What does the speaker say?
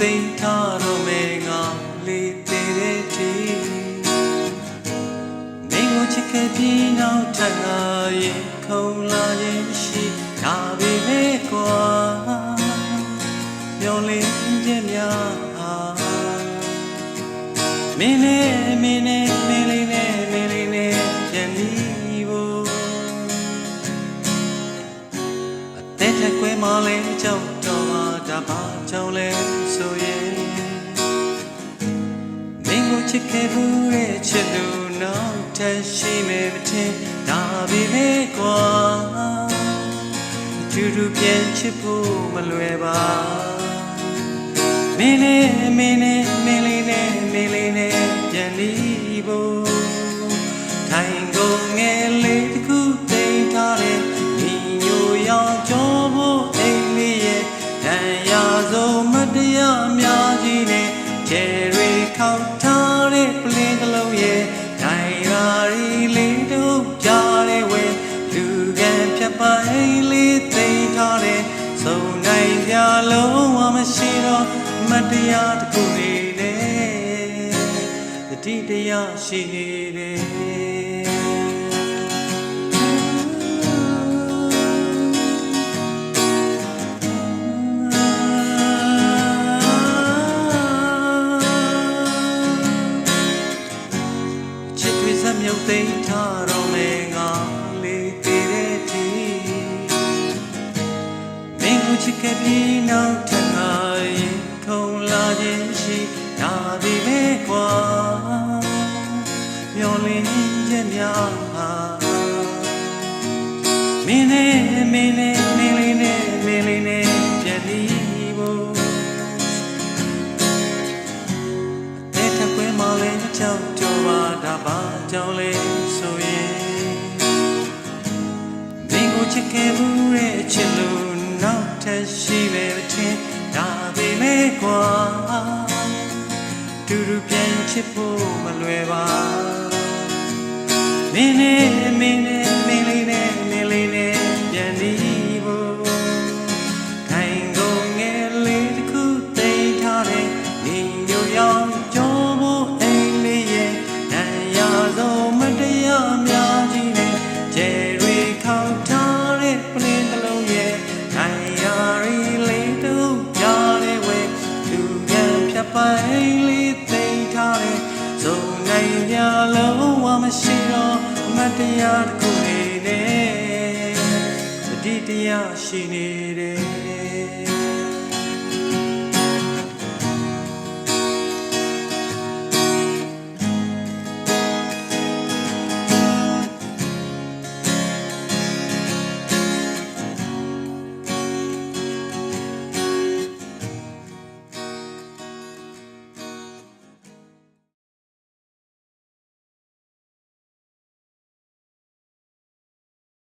သိမ်းထားတော့မယ်ငါလေးသေးတဲ့တီမင်းကိုချစ်ခဲ့ပြီးနောက်ထပ်ငါရင်ခုံလာရင်ရှိဒါပေမဲ့ကွာမျောလင်းခြင်းများမင်းနဲ့မင်းနဲ့မင်းလေးနဲ့မင်းလေးနဲ့ပြန်ပြီးဖို့အသက်ထက်ကွဲမလဲကြောက်တော့မှဒါပါကြောင့်လဲ ချစ်ခဲ့ဘူးရဲ့ချစ်လူနောက်ထပ်ရှိမယ်မထင်ဒါပေမဲ့ကွာအတူတူပြန်ချစ်ဖို့မလွယ်ပါမင်းနဲ့မင်းနဲ့မင်းလေးနဲ့မင်းလေးနဲ့ပြန်နေဖို့ထိုင်ကုန်ငယ်လေးတစ်ခုတိမ်ထားတဲ့ညီညိုရောင်ကျော်ဖို့အိမ်လေးရဲ့တန်ရာဆုံးမတရားများကြီးနဲ့ကျယ် ရဲ့ထိုင်ရာရီလေးတို့ကြားတဲ့ဝဲလူကန်ဖြတ်ပါအိမ်လေးတိမ်ထားတဲ့စုံနိုင်ကြလုံးဝမရှိတော့မတရားတစ်ခုနေနဲ့တတိတရားရှိနေတယ် မြုပ်သိမ်းထားတော့မယ်ငါလေးတည်တဲ့တီမင်းကိုချစ်ခဲ့ပြီးနောက်ထပ်ငါရင်ခုံလာခြင်းရှိဒါဒီပဲကွာမျောလင်းခြင်းများဟာမင်းနဲ့မင်းနဲ့မင်းလေးနဲ့မင်းလေးနဲ့ပြန်ဒီဖို့တဲ့ထက်ကွဲမလဲကြောက်ကြော ပါဒါပါကြောင့်လဲဆိုရင်မင်းကိုချစ်ခဲ့ဘူးရဲ့ချစ်လို့နောက်ထပ်ရှိလေထင်ဒါပေမဲ့ကွာတူတူပြန်ချစ်ဖို့မလွယ်ပါမင်းနဲ့မင်းနဲ့ လုံးဝမရှိတော့မတရားတစ်ခုနေနဲ့တတိတရားရှိနေတယ်